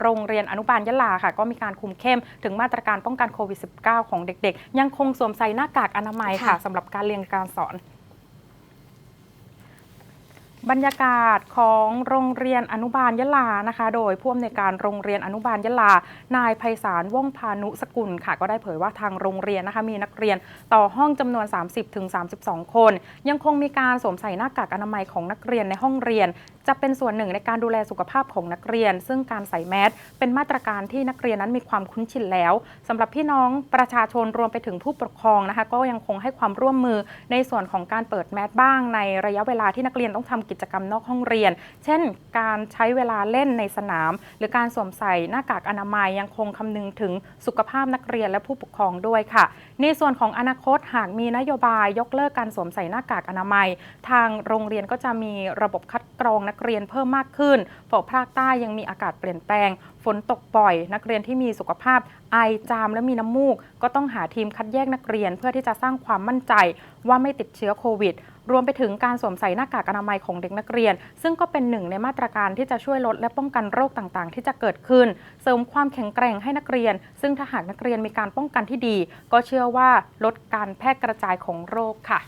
โรงเรียนอนุบาลยะลาค่ะ ก็มีการคุมเข้มถึงมาตรการป้องกันโควิด -19 ของเด็กๆ ยังคงสวมใส่หน้ากากอนามัยค่ะค่ะสำหรับการเรียนการสอน บรรยากาศของโรงเรียนอนุบาลยะลานะคะ โดยผู้อำนวยการโรงเรียนอนุบาลยะลา นายไพศาลว่องพานุสกุลค่ะ ก็ได้เผยว่าทางโรงเรียนนะคะมีนักเรียนต่อห้องจำนวน 30-32 คน ยังคงมีการสวมใส่หน้ากากอนามัยของนักเรียนในห้องเรียน จะเป็นส่วนหนึ่งในการดูแลสุขภาพของนักเรียน ซึ่งการใส่แมสเป็นมาตรการที่นักเรียนนั้นมีความคุ้นชินแล้วสำหรับพี่น้องประชาชนรวมไปถึงผู้ปกครองนะคะ ก็ยังคงให้ความร่วมมือในส่วนของการเปิดแมสบ้างในระยะเวลาที่นักเรียนต้องทำกิจกรรมนอกห้องเรียน เช่น การใช้เวลาเล่นในสนาม หรือการสวมใส่หน้ากากอนามัยยังคงคำนึงถึงสุขภาพนักเรียนและผู้ปกครองด้วยค่ะ ในส่วนของอนาคตหากมีนโยบายยกเลิกการสวมใส่หน้ากากอนามัย ทางโรงเรียนก็จะมีระบบคัดกรองนักเรียนเพิ่มมากขึ้นเพราะภาคใต้ยังมีอากาศเปลี่ยนแปลง ฝนตกบ่อย นักเรียนที่มีสุขภาพไอจามและมีน้ำมูก ก็ต้องหาทีมคัดแยกนักเรียนเพื่อที่จะสร้างความมั่นใจว่าไม่ติดเชื้อโควิด รวมไปถึงการสวมใส่หน้ากากอนามัยของเด็กนักเรียน ซึ่งก็เป็นหนึ่งในมาตรการที่จะช่วยลดและป้องกันโรคต่างๆ ที่จะเกิดขึ้น เสริมความแข็งแกร่งให้นักเรียน ซึ่งถ้าหากนักเรียนมีการป้องกันที่ดี ก็เชื่อว่าลดการแพร่กระจายของโรคค่ะ